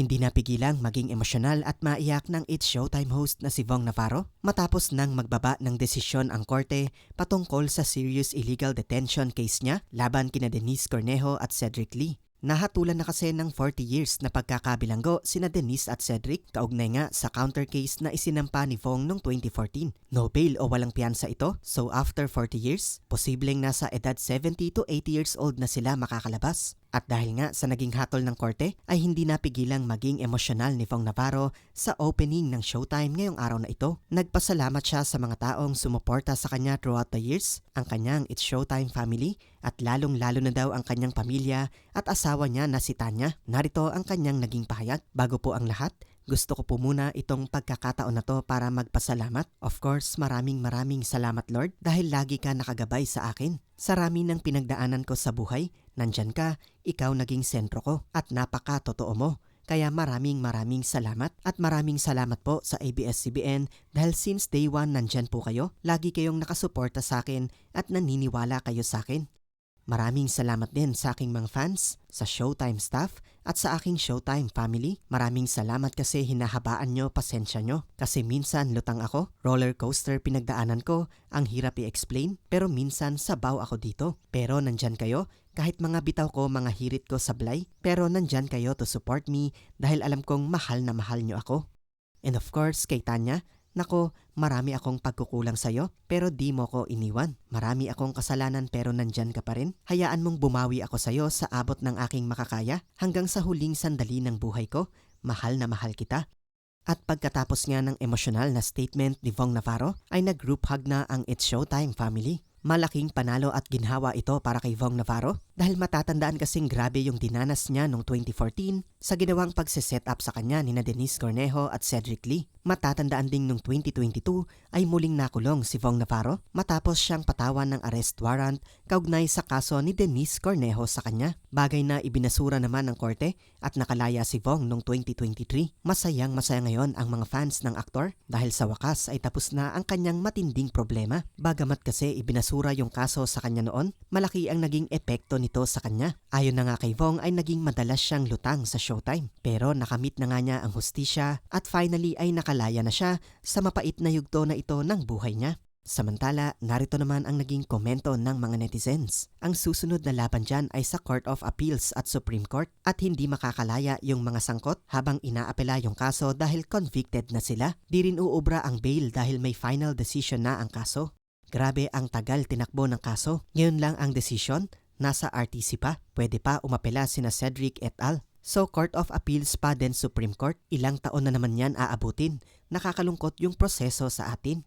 Hindi napigilang maging emosyonal at maiyak ng It's Showtime host na si Vong Navarro matapos nang magbaba ng desisyon ang korte patungkol sa serious illegal detention case niya laban kina Denise Cornejo at Cedric Lee. Nahatulan na kasi ng 40 years na pagkakabilanggo sina Denise at Cedric kaugnay nga sa counter case na isinampa ni Vong noong 2014. No bail o walang piyansa ito, so after 40 years, posibleng nasa edad 70 to 80 years old na sila makakalabas. At dahil nga sa naging hatol ng korte ay hindi napigilang maging emosyonal ni Fong Navarro sa opening ng Showtime ngayong araw na ito. Nagpasalamat siya sa mga taong sumuporta sa kanya throughout the years, ang kanyang It's Showtime family at lalong lalo na daw ang kanyang pamilya at asawa niya na si Tanya. Narito ang kanyang naging pahayag. Bago po ang lahat, gusto ko po muna itong pagkakataon na to para magpasalamat. Of course, maraming maraming salamat Lord dahil lagi ka nakagabay sa akin. Sa rami ng pinagdaanan ko sa buhay, nandyan ka, ikaw naging sentro ko at napaka-totoo mo. Kaya maraming maraming salamat at maraming salamat po sa ABS-CBN dahil since day one nandyan po kayo, lagi kayong nakasuporta sa akin at naniniwala kayo sa akin. Maraming salamat din sa aking mga fans, sa Showtime staff, at sa aking Showtime family. Maraming salamat kasi hinahabaan nyo, pasensya nyo. Kasi minsan lutang ako, roller coaster pinagdaanan ko, ang hirap i-explain, pero minsan sabaw ako dito. Pero nandyan kayo, kahit mga bitaw ko, mga hirit ko sablay, pero nandyan kayo to support me dahil alam kong mahal na mahal nyo ako. And of course, kay Tanya, Nako, marami akong pagkukulang sa'yo pero di mo ko iniwan. Marami akong kasalanan pero nandyan ka pa rin. Hayaan mong bumawi ako sa'yo sa abot ng aking makakaya hanggang sa huling sandali ng buhay ko. Mahal na mahal kita. At pagkatapos nga ng emosyonal na statement ni Vong Navarro ay nag-group hug na ang It's Showtime family. Malaking panalo at ginhawa ito para kay Vong Navarro dahil matatandaan kasing grabe yung dinanas niya noong 2014 sa ginawang pagsiset up sa kanya ni na Denise Cornejo at Cedric Lee. Matatandaan ding noong 2022 ay muling nakulong si Vong Navarro matapos siyang patawan ng arrest warrant kaugnay sa kaso ni Denise Cornejo sa kanya. Bagay na ibinasura naman ng korte at nakalaya si Vong noong 2023. Masayang masaya ngayon ang mga fans ng aktor dahil sa wakas ay tapos na ang kanyang matinding problema. Bagamat kasi ibinasura yung kaso sa kanya noon, malaki ang naging epekto nito sa kanya. Ayon na nga kay Vong ay naging madalas siyang lutang sa showtime. Pero nakamit na nga niya ang hustisya at finally ay nakalaya na siya sa mapait na yugto na ito ng buhay niya. Samantala, narito naman ang naging komento ng mga netizens. Ang susunod na laban dyan ay sa Court of Appeals at Supreme Court at hindi makakalaya yung mga sangkot habang inaapela yung kaso dahil convicted na sila. Di rin uubra ang bail dahil may final decision na ang kaso. Grabe ang tagal tinakbo ng kaso. Ngayon lang ang decision, nasa RTC pa. Pwede pa umapela sina Cedric et al. So Court of Appeals pa din Supreme Court, ilang taon na naman yan aabutin. Nakakalungkot yung proseso sa atin.